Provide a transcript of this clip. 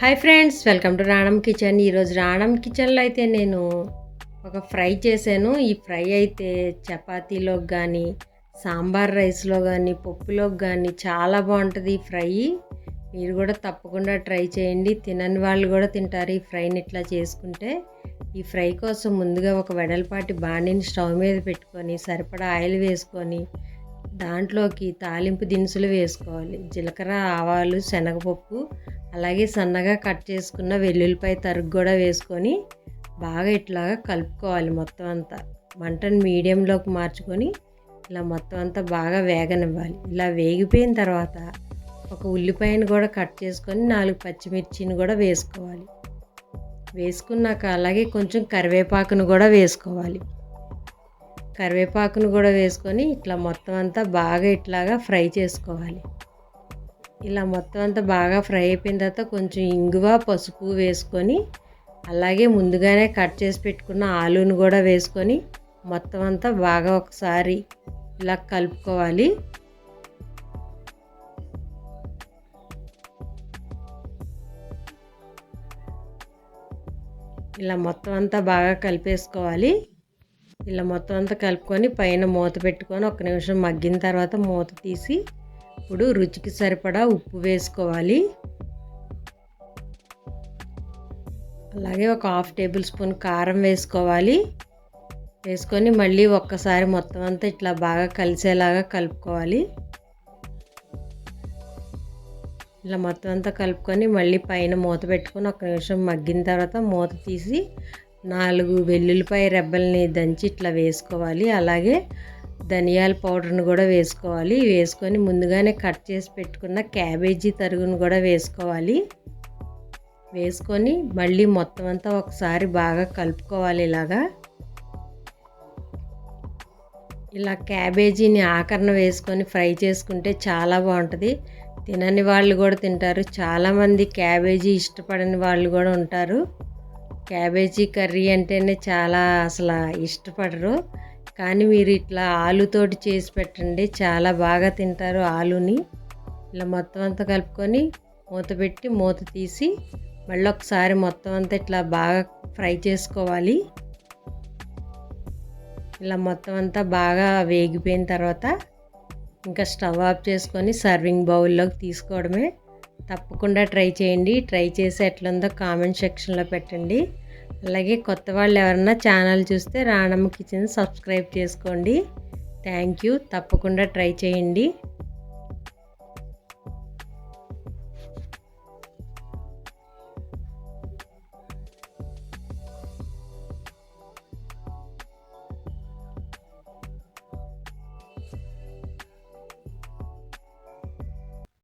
Hi friends welcome to Ranam kitchen ఈరోజు రాణం కిచెన్లో అయితే నేను ఒక ఫ్రై చేశాను. ఈ ఫ్రై అయితే చపాతీలోకి కానీ సాంబార్ రైస్లో కానీ పప్పులోకి కానీ చాలా బాగుంటుంది ఈ ఫ్రై. మీరు కూడా తప్పకుండా ట్రై చేయండి. తినని వాళ్ళు కూడా తింటారు ఈ ఫ్రైని ఇట్లా చేసుకుంటే. ఈ ఫ్రై కోసం ముందుగా ఒక వెడల్పాటి బాణీని స్టవ్ మీద పెట్టుకొని సరిపడా ఆయిల్ వేసుకొని దాంట్లోకి తాలింపు దినుసులు వేసుకోవాలి. జీలకర్ర ఆవాలు శనగపప్పు అలాగే సన్నగా కట్ చేసుకున్న వెల్లుల్లిపాయ తరుగు కూడా వేసుకొని బాగా ఇట్లాగా కలుపుకోవాలి మొత్తం అంతా. మంటను మీడియంలోకి మార్చుకొని ఇలా మొత్తం అంతా బాగా వేగనివ్వాలి. ఇలా వేగిపోయిన తర్వాత ఒక ఉల్లిపాయను కూడా కట్ చేసుకొని నాలుగు పచ్చిమిర్చిని కూడా వేసుకోవాలి. వేసుకున్నాక అలాగే కొంచెం కరివేపాకును కూడా వేసుకోవాలి. కరివేపాకును కూడా వేసుకొని ఇట్లా మొత్తం అంతా బాగా ఇట్లాగా ఫ్రై చేసుకోవాలి. ఇలా మొత్తం అంతా బాగా ఫ్రై అయిపోయిన తర్వాత కొంచెం ఇంగువ పసుపు వేసుకొని అలాగే ముందుగానే కట్ చేసి పెట్టుకున్న ఆలూను కూడా వేసుకొని మొత్తం అంతా బాగా ఒకసారి ఇలా కలుపుకోవాలి. ఇలా మొత్తం అంతా బాగా కలిపేసుకోవాలి. ఇలా మొత్తం అంతా కలుపుకొని పైన మూత పెట్టుకొని ఒక నిమిషం మగ్గిన తర్వాత మూత తీసి ఇప్పుడు రుచికి సరిపడా ఉప్పు వేసుకోవాలి. అలాగే ఒక హాఫ్ టేబుల్ స్పూన్ కారం వేసుకోవాలి. వేసుకొని మళ్ళీ ఒక్కసారి మొత్తం అంతా ఇట్లా బాగా కలిసేలాగా కలుపుకోవాలి. ఇలా మొత్తం అంతా కలుపుకొని మళ్ళీ పైన మూత పెట్టుకొని ఒక నిమిషం మగ్గిన తర్వాత మూత తీసి నాలుగు వెల్లుల్లిపాయ రెబ్బల్ని దంచి ఇట్లా వేసుకోవాలి. అలాగే ధనియాల పౌడర్ని కూడా వేసుకోవాలి. వేసుకొని ముందుగానే కట్ చేసి పెట్టుకున్న క్యాబేజీ తరుగును కూడా వేసుకోవాలి. వేసుకొని మళ్ళీ మొత్తం అంతా ఒకసారి బాగా కలుపుకోవాలి ఇలాగా. ఇలా క్యాబేజీని ఆకరణ వేసుకొని ఫ్రై చేసుకుంటే చాలా బాగుంటుంది. తినని వాళ్ళు కూడా తింటారు. చాలామంది క్యాబేజీ ఇష్టపడని వాళ్ళు కూడా ఉంటారు. క్యాబేజీ కర్రీ అంటేనే చాలా అసలు ఇష్టపడరు. కానీ మీరు ఇట్లా ఆలుతోటి చేసి పెట్టండి. చాలా బాగా తింటారు ఆలుని. ఇలా మొత్తం అంతా కలుపుకొని మూత పెట్టి మూత తీసి మళ్ళీ ఒకసారి మొత్తం అంతా ఇట్లా బాగా ఫ్రై చేసుకోవాలి. ఇలా మొత్తం అంతా బాగా వేగిపోయిన తర్వాత ఇంకా స్టవ్ ఆఫ్ చేసుకొని సర్వింగ్ బౌల్లోకి తీసుకోవడమే. తప్పకుండా ట్రై చేయండి. ట్రై చేసి ఎట్లుందో కామెంట్ సెక్షన్లో పెట్టండి. అలాగే కొత్త వాళ్ళు ఎవరన్నా ఛానల్ చూస్తే రాణమ్మ కిచెన్ సబ్స్క్రైబ్ చేసుకోండి. Thank you. తప్పకుండా ట్రై చేయండి.